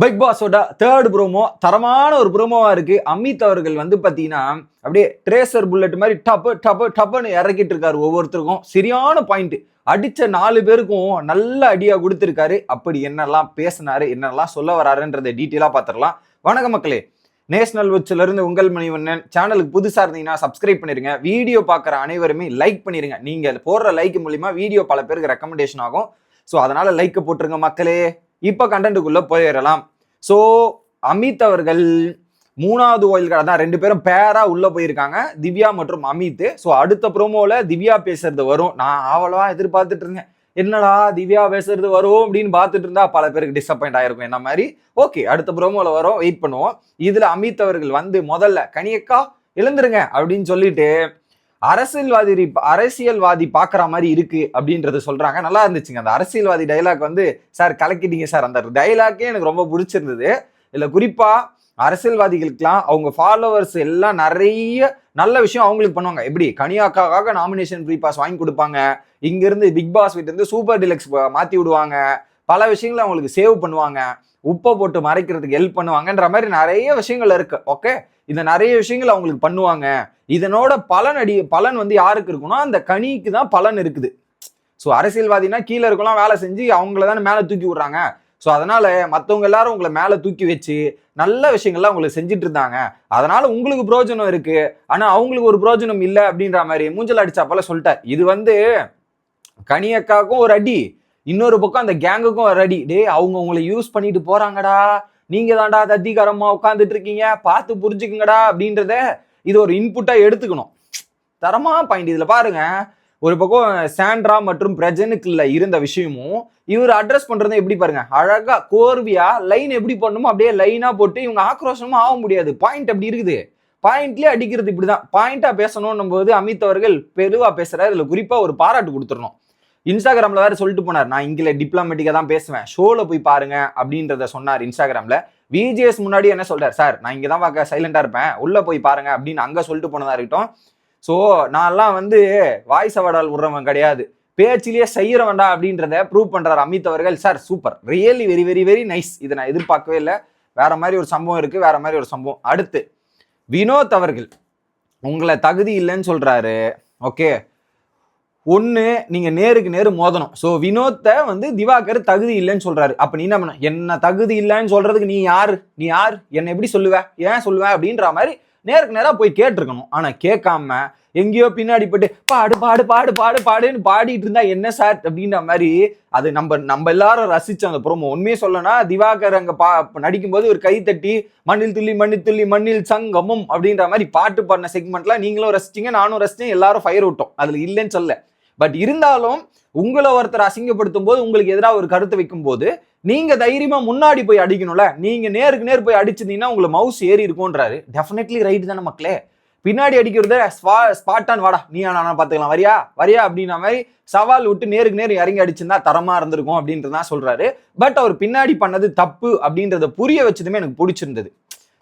Big பாஸோட third promo தரமான ஒரு ப்ரோமோவா இருக்கு. அமித் அவர்கள் வந்து பாத்தீங்கன்னா அப்படியே ட்ரேசர் புல்லட் மாதிரி டப்பு டப்பு டப்புன்னு இறக்கிட்டு இருக்காரு ஒவ்வொருத்தருக்கும். சரியான பாயிண்ட் அடிச்ச நாலு பேருக்கும் நல்ல அடியா கொடுத்துருக்காரு. அப்படி என்னெல்லாம் பேசினாரு என்னெல்லாம் சொல்ல வராருன்றதை டீட்டெயிலா பார்த்துடலாம் வணக்க மக்களே. நேஷனல் உச்சில இருந்து உங்கள் மணிவண்ணன். சேனலுக்கு புதுசா இருந்தீங்கன்னா சப்ஸ்கிரைப் பண்ணிருங்க. வீடியோ பார்க்குற அனைவருமே லைக் பண்ணிருங்க. நீங்க போடுற லைக் மூலியமா வீடியோ பல பேருக்கு ரெக்கமெண்டேஷன் ஆகும். ஸோ அதனால லைக் போட்டுருங்க மக்களே. இப்போ கண்டென்ட்டுக்குள்ள போயிடலாம் ஸோ அமித் அவர்கள் மூணாவது ஓயில் கடை தான். ரெண்டு பேரும் பேரா உள்ள போயிருக்காங்க. திவ்யா மற்றும் அமித். ஸோ அடுத்த ப்ரோமோல திவ்யா பேசுறது வரும். நான் அவ்வளவா எதிர்பார்த்துட்டு இருந்தேன். என்னடா திவ்யா பேசுறது வரும் அப்படின்னு பார்த்துட்டு இருந்தா பல பேருக்கு டிசப்பாயிண்ட் ஆயிருக்கும் என்ன மாதிரி. ஓகே அடுத்த ப்ரோமோல வரும். வெயிட் பண்ணுவோம். இதுல அமித் அவர்கள் வந்து முதல்ல கனியக்கா எழுந்துருங்க அப்படின்னு சொல்லிட்டு அரசியல்வாதி அரசியல்வாதி பாக்குற மாதிரி இருக்கு அப்படின்றத சொல்றாங்க. நல்லா இருந்துச்சுங்க. அந்த அரசியல்வாதி டைலாக் வந்து சார் கலக்கிட்டீங்க சார். அந்த டைலாக்கே எனக்கு ரொம்ப பிடிச்சிருந்தது. இதுல குறிப்பா அரசியல்வாதிகளுக்கெல்லாம் அவங்க ஃபாலோவர்ஸ் எல்லாம் நிறைய நல்ல விஷயம் அவங்களுக்கு பண்ணுவாங்க. எப்படி? கனியாக்காக நாமினேஷன் ஃப்ரீ பாஸ் வாங்கி கொடுப்பாங்க. இங்கிருந்து பிக் பாஸ் வீட்டு இருந்து சூப்பர் டிலக்ஸ் மாத்தி விடுவாங்க. பல விஷயங்களை அவங்களுக்கு சேவ் பண்ணுவாங்க. உப்பை போட்டு மறைக்கிறதுக்கு ஹெல்ப் பண்ணுவாங்கன்ற மாதிரி நிறைய விஷயங்கள் இருக்கு. ஓகே இந்த நிறைய விஷயங்கள் அவங்களுக்கு பண்ணுவாங்க. இதனோட பலன் அடி பலன் வந்து யாருக்கு இருக்குன்னா அந்த கனிக்கு தான் பலன் இருக்குது. ஸோ அரசியல்வாதினா கீழே இருக்கலாம் வேலை செஞ்சு அவங்கள தானே மேலே தூக்கி விடுறாங்க. ஸோ அதனால மற்றவங்க எல்லாரும் உங்களை மேலே தூக்கி வச்சு நல்ல விஷயங்கள்லாம் உங்களுக்கு செஞ்சுட்டு இருந்தாங்க. அதனால உங்களுக்கு பிரயோஜனம் இருக்கு. ஆனால் அவங்களுக்கு ஒரு பிரயோஜனம் இல்லை அப்படின்ற மாதிரி மூஞ்சல் அடிச்சாப்பல சொல்லிட்டார். இது வந்து கனியக்காக்கும் ஒரு அடி இன்னொரு பக்கம் அந்த கேங்குக்கும் ஒரு அடி. டேய் அவங்க உங்களை யூஸ் பண்ணிட்டு போறாங்கடா. நீங்க தான்டா தத்திகாரமா உட்காந்துட்டு இருக்கீங்க. பார்த்து புரிஞ்சுக்குங்கடா அப்படின்றத இது ஒரு இன்புட்டா எடுத்துக்கணும். தரமா பாயிண்ட் இதுல பாருங்க. ஒரு பக்கம் சாண்ட்ரா மற்றும் பிரஜனுக்குள்ள இருந்த விஷயமும் இவர் அட்ரஸ் பண்றது எப்படி பாருங்க? அழகா கோர்வியா லைன் எப்படி பண்ணணுமோ அப்படியே லைனா போட்டு இவங்க ஆக்ரோஷமும் ஆக முடியாது. பாயிண்ட் அப்படி இருக்குது. பாயிண்ட்லயே அடிக்கிறது இப்படிதான். பாயிண்டா பேசணும் போது அமித் அவர்கள் பெருவா பேசுறாரு. இதுல குறிப்பா ஒரு பாராட்டு கொடுத்துடணும். இன்ஸ்டாகிராம்ல வேற சொல்லிட்டு போனார். நான் இங்கில டிப்ளமேட்டிக்கா தான் பேசுவேன். ஷோல போய் பாருங்க அப்படின்றத சொன்னார் இன்ஸ்டாகிராம்ல விஜிஎஸ் முன்னாடி என்ன சொல்றாரு? சார் நான் இங்கே தான் பார்க்க சைலண்டா இருப்பேன். உள்ள போய் பாருங்க. அப்படின்னு அங்கே சொல்லிட்டு போனதா இருக்கட்டும். ஸோ நான்லாம் வந்து வாய்ஸ் அவார்டால் விடுறவன் கிடையாது. பேச்சிலேயே செய்யறவன்டா அப்படின்றத ப்ரூவ் பண்றாரு அமித் அவர்கள். Sir super really very very very nice இதை நான் எதிர்பார்க்கவே இல்லை. வேற மாதிரி ஒரு சம்பவம் இருக்கு. வேற மாதிரி ஒரு சம்பவம். அடுத்து வினோத் அவர்கள். உங்களை தகுதி இல்லைன்னு சொல்றாரு. ஓகே. ஒன்று நீங்கள் நேருக்கு நேரு மோதணும். ஸோ வினோத்தை வந்து திவாகர் தகுதி இல்லைன்னு சொல்கிறாரு அப்போ நீ என்ன பண்ண? என்ன தகுதி இல்லைன்னு சொல்கிறதுக்கு நீ யார்? நீ யார்? என்னை எப்படி சொல்லுவ? ஏன் சொல்லுவ? அப்படின்ற மாதிரி நேருக்கு நேராக போய் கேட்டிருக்கணும். ஆனால் கேட்காம எங்கேயோ பின்னாடி போயிட்டு பாடு பாடு பாடு பாடு பாடுன்னு பாடிட்டு இருந்தா என்ன சார் அப்படின்ற மாதிரி அது நம்ம நம்ம எல்லாரும் ரசிச்ச அந்த ப்ரோமோ உண்மையே சொல்லனா திவாகர் அங்க பா நடிக்கும்போது ஒரு கை தட்டி மண்ணில் துள்ளி மண்ணில் துள்ளி மண்ணில் சங்கமும் அப்படின்ற மாதிரி பாட்டு பாடின செக்மெண்ட்லாம் நீங்களும் ரசிச்சீங்க நானும் ரசிச்சேன் எல்லாரும் ஃபயர் விட்டோம். அதுல இல்லைன்னு சொல்ல பட் இருந்தாலும் உங்களை ஒருத்தர் அசிங்கப்படுத்தும் போது உங்களுக்கு எதிராக ஒரு கருத்து வைக்கும் போது நீங்க தைரியமா முன்னாடி போய் அடிக்கணும்ல? நீங்க நேருக்கு நேர் போய் அடிச்சிருந்தீங்கன்னா உங்களை மவுஸ் ஏறி இருக்கும்ன்றாரு. டெஃபினெட்லி ரைட் தானே மக்களே. பின்னாடி அடிக்கிறது ஸ்பா ஸ்பாட்டான் வாடா. நீ நானா பார்த்துக்கலாம் வரியா? வரியா? அப்படின்னா மாதிரி சவால் விட்டு நேருக்கு நேர் இறங்கி அடிச்சிருந்தா தரமா இருந்திருக்கும் அப்படின்றதான் சொல்றாரு. பட் அவர் பின்னாடி பண்ணது தப்பு அப்படின்றத புரிய வச்சதுமே எனக்கு பிடிச்சிருந்தது.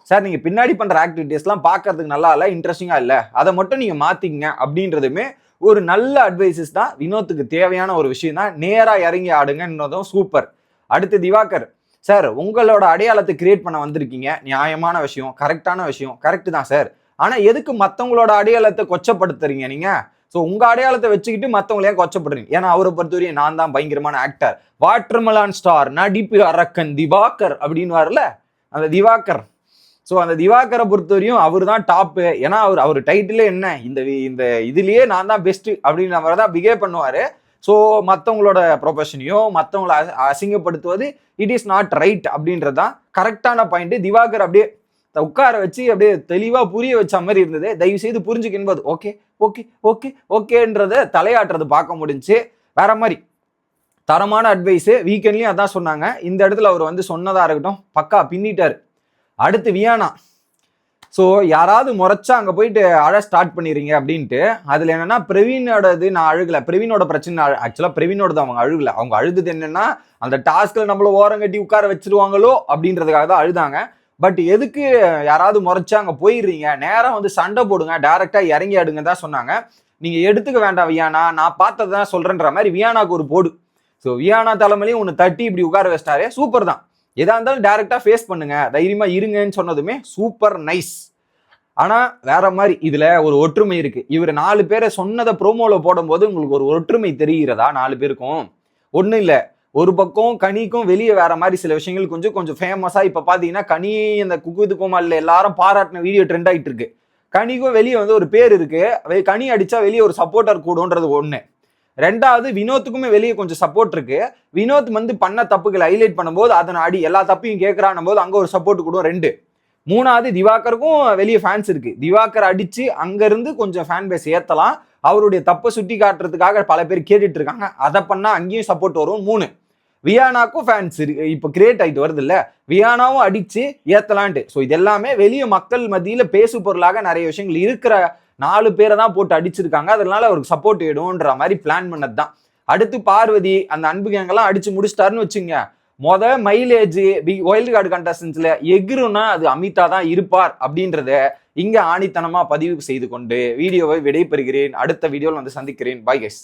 சார் நீங்க பின்னாடி பண்ற ஆக்டிவிட்டிஸ்லாம் பார்க்கறதுக்கு நல்லா இல்லை இன்ட்ரெஸ்டிங்காக இல்லை. அதை மட்டும் நீங்க மாத்திங்க அப்படின்றதுமே ஒரு நல்ல அட்வைசஸ் தான் வினோத்துக்கு தேவையான ஒரு விஷயம் தான். நேராக இறங்கி ஆடுங்கன்றதும் சூப்பர் அடுத்து திவாகர். சார் உங்களோட அடையாளத்தை கிரியேட் பண்ண வந்திருக்கீங்க. நியாயமான விஷயம் கரெக்டான விஷயம் கரெக்ட் தான் சார் ஆனால் எதுக்கு மற்றவங்களோட அடையாளத்தை கொச்சப்படுத்துறீங்க நீங்கள் ஸோ உங்கள் அடையாளத்தை வச்சுக்கிட்டு மற்றவங்களையே கொச்சப்படுறீங்க ஏன்னா அவரை பொறுத்தவரையும் நான் தான் பயங்கரமான ஆக்டர் வாட்டர்மலான் ஸ்டார் நடிப்பு அரக்கன் திவாகர் அப்படின்னு வரல அந்த திவாகர். ஸோ அந்த திவாகரை பொறுத்தவரையும் அவர் தான் டாப்பு ஏன்னா அவர் அவர் டைட்டிலே என்ன? இந்த இந்த இதுலேயே நான் தான் பெஸ்ட்டு அப்படின்ற மாதிரி தான் பிஹேவ் பண்ணுவார். ஸோ மற்றவங்களோட ப்ரொஃபஷனையோ மற்றவங்கள அசிங்கப்படுத்துவது இட் இஸ் நாட் ரைட் அப்படின்றது தான் கரெக்டான பாயிண்ட் திவாகர் அப்படியே உட்கார வச்சு அப்படியே தெளிவாக புரிய வச்ச மாதிரி இருந்தது. தயவு செய்து புரிஞ்சுக்கின்பது ஓகே ஓகே ஓகே ஓகேன்றத தலையாட்டுறது பார்க்க முடிஞ்சு. வேற மாதிரி. தரமான அட்வைஸு வீக்கெண்ட்லேயும் அதான் சொன்னாங்க. இந்த இடத்துல அவர் வந்து சொன்னதாக இருக்கட்டும் பக்கா பின்னிட்டார். அடுத்து வியானா. ஸோ யாராவது முறைச்சா அங்கே போயிட்டு அழ ஸ்டார்ட் பண்ணிடுறீங்க அப்படின்ட்டு அதில் என்னென்னா பிரவீனோடது நான் அழுகலை. பிரவீனோட பிரச்சனை ஆக்சுவலாக பிரவீனோடது அவங்க அழுகலை. அவங்க அழுது என்னென்னா அந்த டாஸ்கில் நம்மள ஓரம் கட்டி உட்கார வச்சிருவாங்களோ அப்படின்றதுக்காக தான் அழுதாங்க. பட் எதுக்கு யாராவது முறைச்சா அங்கே போயிடுறீங்க? நேரம் வந்து சண்டை போடுங்க. டேரெக்டாக இறங்கி ஆடுங்க தான் சொன்னாங்க. நீங்கள் எடுத்துக்க வேண்டாம் வியானா. நான் பார்த்ததான் சொல்கிறேன்ற மாதிரி வியானாக்கு ஒரு போடு. ஸோ வியானா தலைமையிலையும் ஒன்று தட்டி இப்படி உட்கார வச்சிட்டாரு. சூப்பர் தான். எதா இருந்தாலும் டைரக்டா ஃபேஸ் பண்ணுங்க. தைரியமா இருங்கன்னு சொன்னதுமே சூப்பர் நைஸ் ஆனா வேற மாதிரி இதுல ஒரு ஒற்றுமை இருக்கு. இவர் நாலு பேரை சொன்னதை ப்ரோமோல போடும்போது உங்களுக்கு ஒரு ஒற்றுமை தெரிகிறதா நாலு பேருக்கும்? ஒன்றும் இல்ல. ஒரு பக்கம் கனிக்கும் வெளியே வேற மாதிரி சில விஷயங்கள் கொஞ்சம் கொஞ்சம் ஃபேமஸா இப்ப பாத்தீங்கன்னா கனி இந்த குக்குது கோமாளில எல்லாரும் பாராட்டின வீடியோ ட்ரெண்ட் ஆயிட்டு இருக்கு. கனிக்கும் வெளியே வந்து ஒரு பேர் இருக்கு. கனி அடிச்சா வெளியே ஒரு சப்போர்ட்டர் கூடுன்றது ஒண்ணு. ரெண்டாவது வினோத்துக்குமே வெளியே கொஞ்சம் சப்போர்ட் இருக்கு. வினோத் வந்து பண்ண தப்புகளை ஹைலைட் பண்ணும்போது அதனை அடி எல்லா தப்பையும் கேட்கறான் போது அங்க ஒரு சப்போர்ட் கூட ரெண்டு. மூணாவது திவாகருக்கும் வெளியே ஃபேன்ஸ் இருக்கு. திவாகர் அடிச்சு அங்கேருந்து கொஞ்சம் ஃபேன் பேஸ் ஏத்தலாம். அவருடைய தப்பை சுட்டி காட்டுறதுக்காக பல பேர் கேட்டுட்டு இருக்காங்க. அதை பண்ணா அங்கேயும் சப்போர்ட் வரும். மூணு. வியானாக்கும் ஃபேன்ஸ் இருக்கு இப்போ கிரியேட் ஆகிட்டு வருது இல்லை வியானாவும் அடிச்சு ஏத்தலான்ட்டு. ஸோ இது எல்லாமே வெளியே மக்கள் மத்தியில் பேசு பொருளாக நிறைய விஷயங்கள் இருக்கிற நாலு பேரை தான் போட்டு அடிச்சிருக்காங்க. அதனால அவருக்கு சப்போர்ட் இடும்ன்ற மாதிரி பிளான் பண்ணது தான் அடுத்து பார்வதி அந்த அன்பு கேங்கெல்லாம் அடிச்சு முடிச்சிட்டாருன்னு வச்சுங்க. மொத மைலேஜ் ஒயில்டு கார்டு கண்டஸ்டன்ஸ்ல எகுருன்னா அது அமிதா தான் இருப்பார் அப்படின்றத இங்க ஆணித்தனமா பதிவு செய்து கொண்டு வீடியோவை விடைபெறுகிறேன். அடுத்த வீடியோவில் வந்து சந்திக்கிறேன். Bye guys